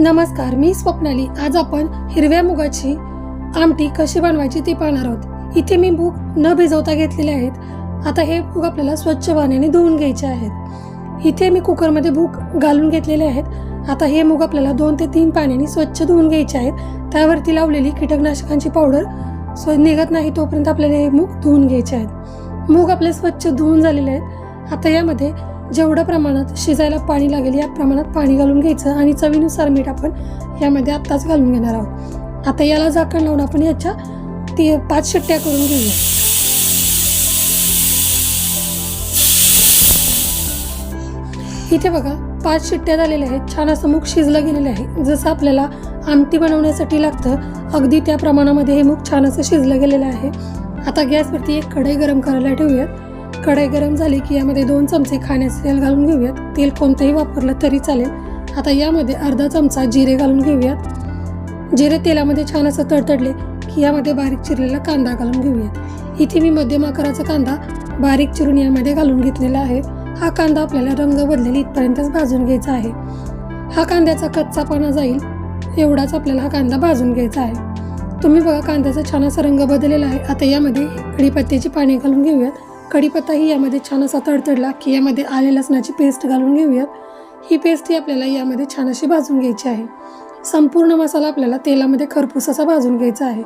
नमस्कार मी स्वप्नाली. आज आपण हिरव्या मुगाची आमटी कशी बनवायची ती पाहणार आहोत. इथे मी मूग न भिजवता घेतलेले आहेत. आता हे मूग आपल्याला स्वच्छ पाण्याने धुवून घ्यायचे आहेत. इथे मी कुकरमध्ये भूक घालून घेतलेले आहेत. आता हे मूग आपल्याला दोन ते तीन पाण्याने स्वच्छ धुवून घ्यायचे आहेत. त्यावरती लावलेली कीटकनाशकांची पावडर स्व निघत नाही तोपर्यंत आपल्याला हे मूग धुवून घ्यायचे आहेत. मूग आपले स्वच्छ धुवून झालेले आहेत. आता यामध्ये जेवढ्या प्रमाणात शिजायला पाणी लागेल या प्रमाणात पाणी घालून घ्यायचं आणि चवीनुसार मीठ आपण यामध्ये आत्ताच घालून घेणार आहोत. आता याला झाकण लावून आपण याच्या ती पाच शिट्ट्या करून घेऊया. इथे बघा पाच शिट्ट्या झालेल्या आहेत. छान असं मूग शिजलं गेलेलं आहे. जसं आपल्याला आमटी बनवण्यासाठी लागतं अगदी त्या प्रमाणामध्ये हे मूग छान असं शिजलं गेलेलं आहे. आता गॅसवरती एक कढई गरम करायला ठेवूयात. कढई गरम झाली की यामध्ये दोन चमचे खाण्याचं तेल घालून घेऊयात. तेल कोणतंही वापरलं तरी चालेल. आता यामध्ये अर्धा चमचा जिरे घालून घेऊयात. जिरे तेलामध्ये छान असं तडतडले की यामध्ये बारीक चिरलेला कांदा घालून घेऊयात. इथे मी मध्यम आकाराचा कांदा बारीक चिरून यामध्ये घालून घेतलेला आहे. हा कांदा आपल्याला रंग बदलेल इथपर्यंतच भाजून घ्यायचा आहे. हा कांद्याचा कच्चापणा जाईल एवढाच आपल्याला हा कांदा भाजून घ्यायचा आहे. तुम्ही बघा कांद्याचा छान असा रंग बदललेला आहे. आता यामध्ये कढीपत्त्याची पाने घालून घेऊयात. कढीपत्ताही यामध्ये छान असा तडतडला की यामध्ये आले लसणाची पेस्ट घालून घेऊयात. ही पेस्ट ही आपल्याला यामध्ये छान अशी भाजून घ्यायची आहे. संपूर्ण मसाला आपल्याला तेलामध्ये खरपूस असा भाजून घ्यायचा आहे.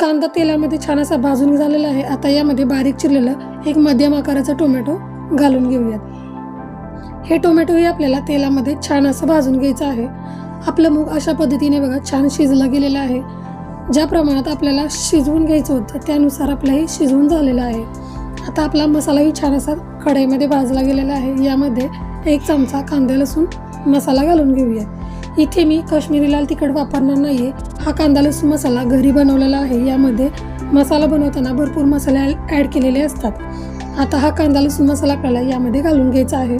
कांदा तेलामध्ये छान असा भाजून झालेला आहे. आता यामध्ये बारीक चिरलेलं एक मध्यम आकाराचा टोमॅटो घालून घेऊयात. हे टोमॅटोही आपल्याला तेलामध्ये छान असं भाजून घ्यायचं आहे. आपलं मूग अशा पद्धतीने बघा छान शिजला गेलेलं आहे. ज्या प्रमाणात आपल्याला शिजवून घ्यायचं होतं त्यानुसार आपलं हे शिजवून झालेलं आहे. आता आपला मसालाही छान असा कढईमध्ये भाजला गेलेला आहे. यामध्ये एक चमचा कांदा लसूण मसाला घालून घेऊया. इथे मी काश्मीरी लाल तिखट वापरणार नाही आहे हा कांदा लसूण मसाला घरी बनवलेला आहे. यामध्ये मसाला बनवताना भरपूर मसाले ॲड केलेले असतात. आता हा कांदा लसूण मसाला आपल्याला यामध्ये घालून घ्यायचा आहे.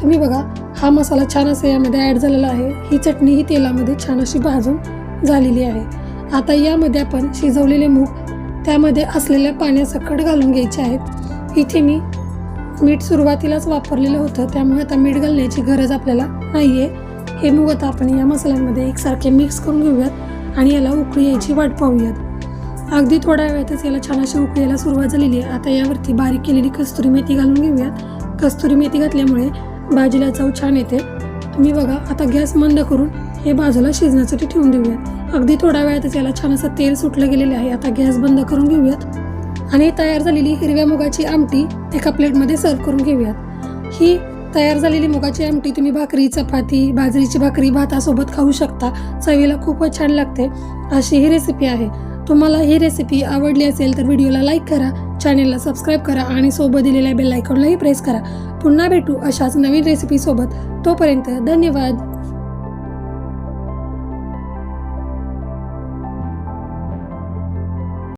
तुम्ही बघा हा मसाला छान असा यामध्ये ॲड झालेला आहे. ही चटणी ही तेलामध्ये छान अशी भाजून झालेली आहे. आता यामध्ये आपण शिजवलेले मूग त्यामध्ये असलेल्या पाण्यासकट घालून घ्यायचे आहेत. इथे मी मीठ सुरुवातीलाच वापरलेलं होतं त्यामुळे आता मीठ घालण्याची गरज आपल्याला नाही आहे हे मूग आता आपण या मसाल्यांमध्ये एकसारखे मिक्स करून घेऊयात आणि याला उकळी यायची वाट पाहूयात. अगदी थोड्या वेळातच याला छान अशी उकळीला सुरुवात झालेली आहे. आता यावरती बारीक केलेली कस्तुरी मेथी घालून घेऊयात. कस्तुरी मेथी घातल्यामुळे भाजीला चव छान येते. तुम्ही बघा आता गॅस मंद करून हे बाजूला शिजण्यासाठी ठेवून देऊयात. अगदी थोड्या वेळातच याला छान असं तेल सुटलं गेलेलं आहे. आता गॅस बंद करून घेऊयात. आणि तयार झालेली हिरव्या मुगाची आमटी एका प्लेटमध्ये सर्व करून घेऊयात. ही तयार झालेली मुगाची आमटी तुम्ही भाकरी चपाती बाजरीची भाकरी भातासोबत खाऊ शकता. चवीला खूपच छान लागते. अशी ही रेसिपी आहे. तुम्हाला ही रेसिपी आवडली असेल तर व्हिडिओला लाईक करा चॅनेलला सबस्क्राईब करा आणि सोबत दिलेल्या बेल आयकॉनलाही प्रेस करा. पुन्हा भेटू अशाच नवीन रेसिपीसोबत तोपर्यंत धन्यवाद.